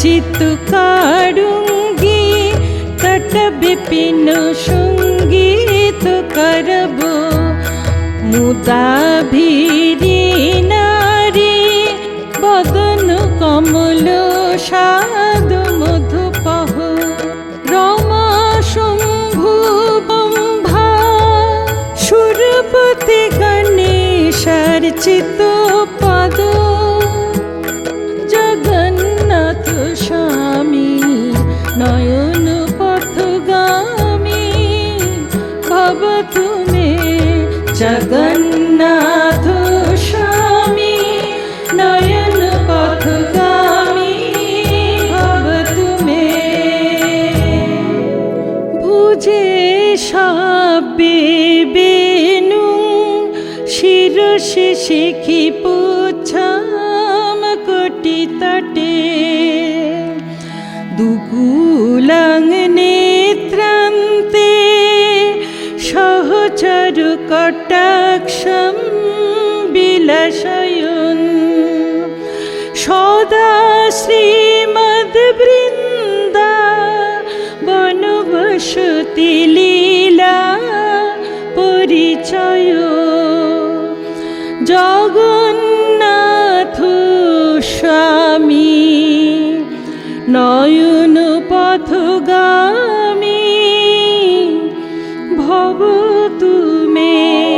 চিত কারুঙ্গি তট বিপিন সংগীত করব মুদা ভিরি নারী বদন কমল সাদ মধুপহ রমা শম্ভু বম্ভা সুরপতি গণেশার চিত শিখি পুছাম কোটি তটে। দুকুলং নেত্রান্তে সহচর কটাক্ষম বিলাসয়ন পথগামী ভব তুমে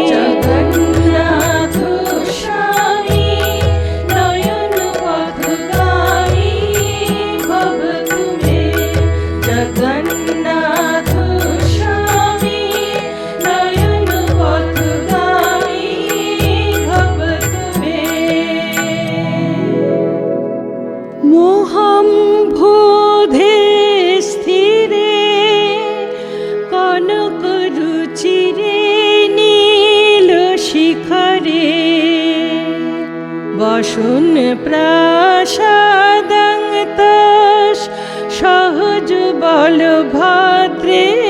বসুন প্রাসাদং সহজ বল ভদ্রেন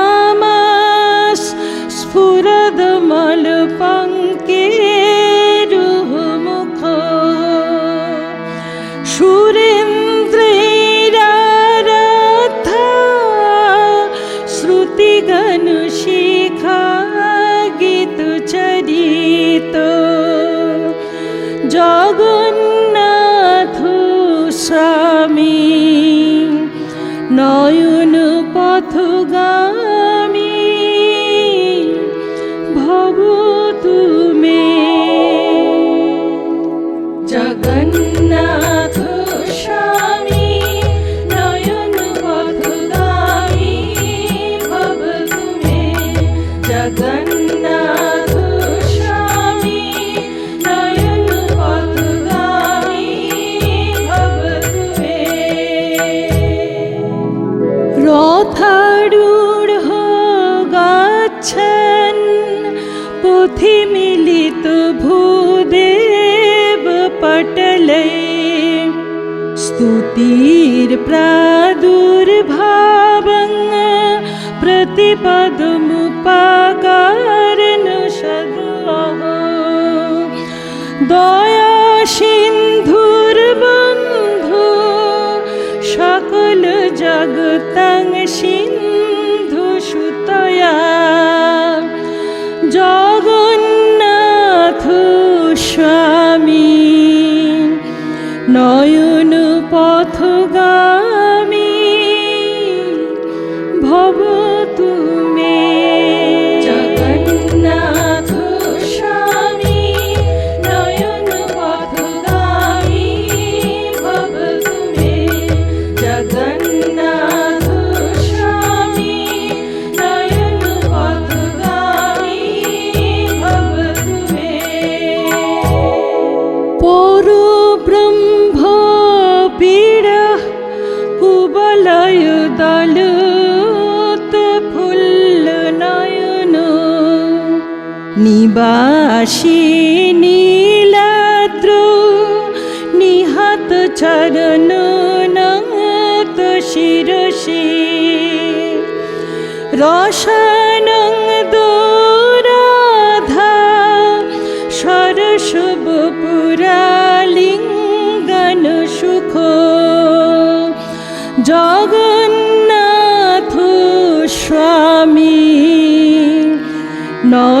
পথগামী ভব তুমি জগন্নাথ স্বামী নয়ন পথগামী ভব তুমি জগন্নাথ পটলে স্তুতির প্রাদুর্ভাবং সদহ দয়া সিন্ধুর বন্ধু সকল নয়ন পথগামী ভব নিবাসী নীলাদ্র নিহত চরণ নত শিরসী। রসনং দোরাধা সরসব পুরালিঙ্গন সুখ। জগন্নাথ স্বামী নয়ন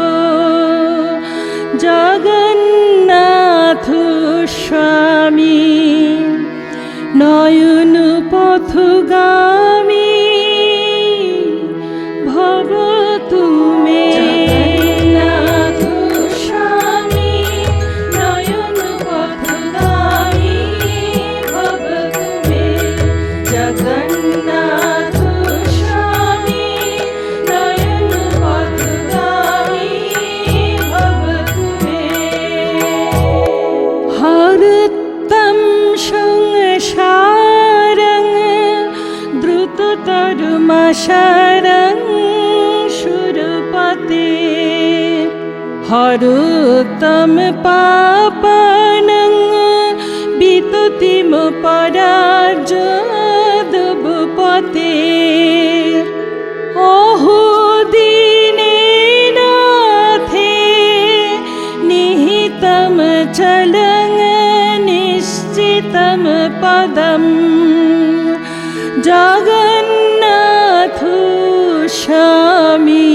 দ্রুততরুমশরং সুরপতে হরতম পাপনং বিতুতিম চলং নিশ্চিতম পদম জগন্নাথ স্বামী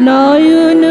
নয়ন